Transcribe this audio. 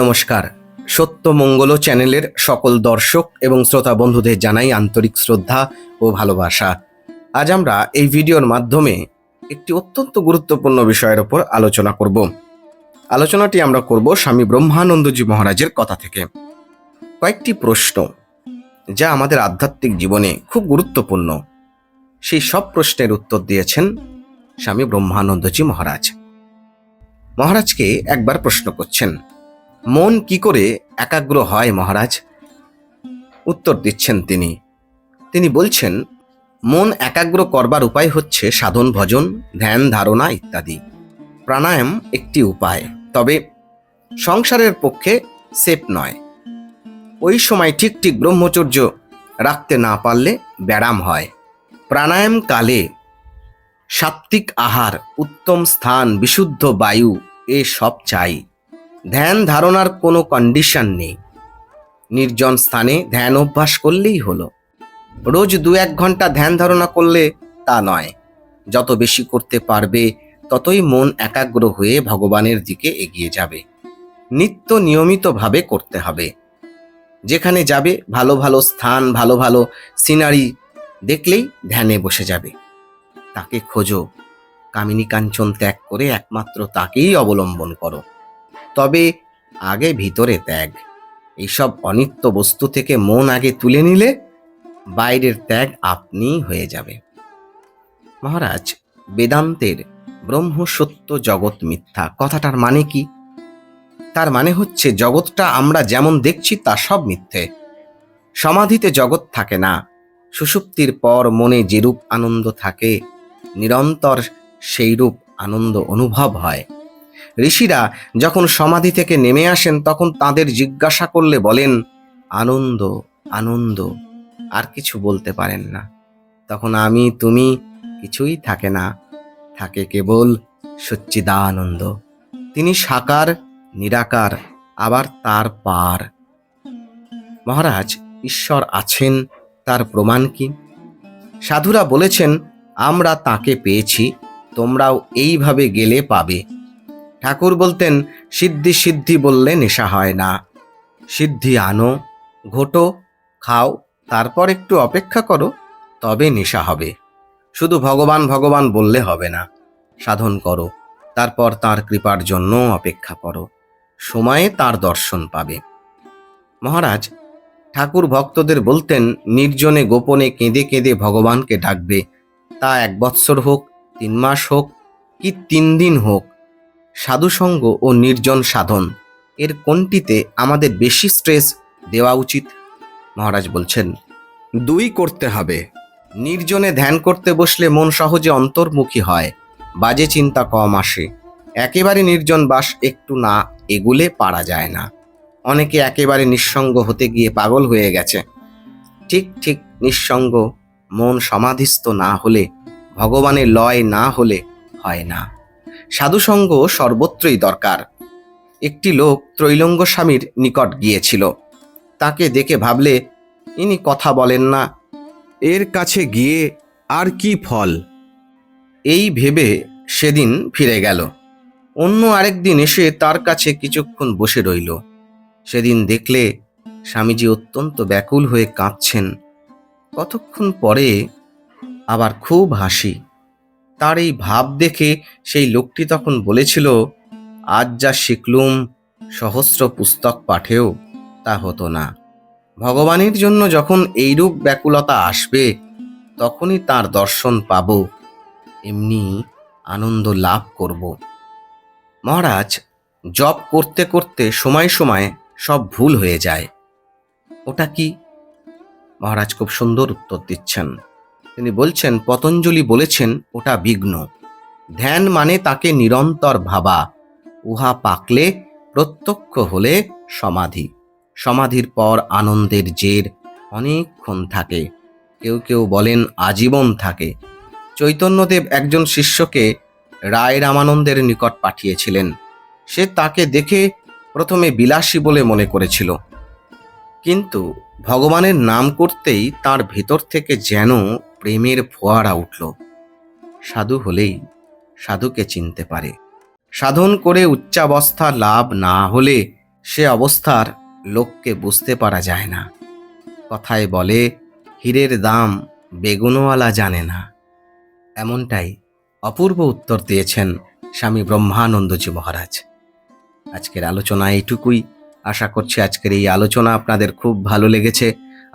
নমস্কার। সত্য মঙ্গল চ্যানেলের সকল দর্শক এবং শ্রোতা বন্ধুদের জানাই আন্তরিক শ্রদ্ধা ও ভালোবাসা। আজ আমরা এই ভিডিওর মাধ্যমে একটি অত্যন্ত গুরুত্বপূর্ণ বিষয়ের ওপর আলোচনা করব। আলোচনাটি আমরা করব স্বামী ব্রহ্মানন্দজি মহারাজের কথা থেকে। কয়েকটি প্রশ্ন, যা আমাদের আধ্যাত্মিক জীবনে খুব গুরুত্বপূর্ণ। সেই সব প্রশ্নের উত্তর দিয়েছেন স্বামী ব্রহ্মানন্দজি মহারাজ। মহারাজকে একবার প্রশ্ন করছেন মন কি করে একাগ্র হয় মহারাজ? উত্তর দিচ্ছেন তিনি। তিনি বলছেন, মন একাগ্র করবার উপায় হচ্ছে সাধন, ভজন, ধ্যান, ধারণা ইত্যাদি। প্রাণায়াম একটি উপায়। তবে সংসারের পক্ষে সেফ নয়। ওই সময় ঠিক ঠিক ব্রহ্মচর্য রাখতে না পারলে ব্যারাম হয়। প্রাণায়াম কালে সাত্ত্বিক আহার, উত্তম স্থান, বিশুদ্ধ বায়ু এ সব চাই। ধ্যান ধারণার কোনো কন্ডিশন নেই। নির্জন স্থানে ধ্যান অভ্যাস করলেই হলো। রোজ দু এক ঘণ্টা ধ্যান ধারণা করলে তা নয়। যত বেশি করতে পারবে, ততই মন একাগ্র হয়ে ভগবানের দিকে এগিয়ে যাবে। নিত্য নিয়মিতভাবে করতে হবে। যেখানে যাবে, ভালো ভালো স্থান, ভালো ভালো সিনারি দেখলেই ধ্যানে বসে যাবে। তাকে খোঁজো। কামিনী কাঞ্চন ত্যাগ করে একমাত্র তাকেই অবলম্বন করো। তবে আগে ভিতরে ত্যাগ। এইসব অনিত্য বস্তু থেকে মন আগে তুলে নিলে বাইরের ত্যাগ আপনিই হয়ে যাবে। মহারাজ, বেদান্তের ব্রহ্ম সত্য জগৎ মিথ্যা কথাটার মানে কি? তার মানে হচ্ছে জগৎটা আমরা যেমন দেখছি তা সব মিথ্যে। সমাধিতে জগৎ থাকে না। সুষুপ্তির পর মনে যেরূপ আনন্দ থাকে, নিরন্তর সেইরূপ আনন্দ অনুভব হয়। ঋষিরা যখন সমাধি থেকে নেমে আসেন, তখন তাদের জিজ্ঞাসা করলে বলেন, আনন্দ আনন্দ, আর কিছু বলতে পারেন না। তখন আমি, তুমি কিছুই থাকে না, থাকে কেবল সচ্চিদানন্দ। তিনি সাকার, নিরাকার, আবার তার পার। মহারাজ, ঈশ্বর আছেন, তার প্রমাণ কি? সাধুরা বলেছেন, আমরা তাকে পেয়েছি, তোমরাও এইভাবে গেলে পাবে। ঠাকুর বলতেন, সিদ্ধি সিদ্ধি বললে নেশা হয় না। সিদ্ধি আনো, ঘোটো, খাও, তারপর একটু অপেক্ষা করো, তবে নেশা হবে। শুধু ভগবান ভগবান বললে হবে না। সাধন করো, তারপর তার কৃপার জন্য অপেক্ষা করো। সময়ে তার দর্শন পাবে। মহারাজ, ঠাকুর ভক্তদের বলতেন, নির্জনে গোপনে কেঁদে কেঁদে ভগবানকে ডাকবে। তা এক বৎসর হোক, তিন মাস হোক, কি তিন দিন হোক সাধুসঙ্গ ও নির্জন সাধন। এর কোনটিতে আমাদের বেশি স্ট্রেস দেওয়া উচিত? মহারাজ বলছেন, দুই করতে হবে। নির্জনে ধ্যান করতে বসলে মন সহজে অন্তর্মুখী হয়, বাজে চিন্তা কম আসে। একেবারে নির্জন বাস একটু না এগুলে পারা যায় না। অনেকে একেবারে নিঃসঙ্গ হতে গিয়ে পাগল হয়ে গেছে। ঠিক ঠিক নিঃসঙ্গ মন সমাধিস্থ না হলে, ভগবানের লয় না হলে হয় না। সাধুসঙ্গ সর্বত্রই দরকার। একটি লোক ত্রৈলঙ্গ স্বামীর নিকট গিয়েছিল। তাকে দেখে ভাবলে ইনি কথা বলেন না। এর কাছে গিয়ে আর কি ফল? এই ভেবে সেদিন ফিরে গেল। অন্য আরেকদিন এসে তার কাছে কিছুক্ষণ বসে রইল। সেদিন দেখলে স্বামীজি অত্যন্ত ব্যাকুল হয়ে কাঁদছেন। কতক্ষণ পরে আবার খুব হাসি। তার এই ভাব দেখে সেই লোকটি তখন বলেছিল, আজ যা শিখলুম সহস্র পুস্তক পাঠেও তা হতো না। ভগবানের জন্য যখন এইরূপ ব্যাকুলতা আসবে, তখনই তার দর্শন পাব। এমনি আনন্দ লাভ করব। মহারাজ, জপ করতে করতে সময় সময় সব ভুল হয়ে যায়। ওটা কি? মহারাজ খুব সুন্দর উত্তর দিচ্ছেন। তিনি বলছেন, পতঞ্জলি বলেছেন, ওটা বিঘ্ন। ধ্যান মানে তাকে নিরন্তর ভাবা। উহা পাকলে প্রত্যক্ষ হলে সমাধি। সমাধির পর আনন্দের জের অনেকক্ষণ থাকে। কেউ কেউ বলেন, আজীবন থাকে। চৈতন্যদেব একজন শিষ্যকে রায় রামানন্দের নিকট পাঠিয়েছিলেন। সে তাকে দেখে প্রথমে বিলাসী বলে মনে করেছিল। কিন্তু ভগবানের নাম করতেই তার ভেতর থেকে যেন প্রেমের ফোয়ারা উঠল। সাধু হলেই সাধুকে চিনতে পারে। সাধন করে উচ্চাবস্থা লাভ না হলে সে অবস্থার লোককে বুঝতে পারা যায় না। কথায় বলে, হীরের দাম বেগুনওয়ালা জানে না। এমনটাই অপূর্ব উত্তর দিয়েছেন স্বামী ব্রহ্মানন্দজি মহারাজ। আজকের আলোচনা এইটুকুই। আশা করছি আজকের এই আলোচনা আপনাদের খুব ভালো লেগেছে।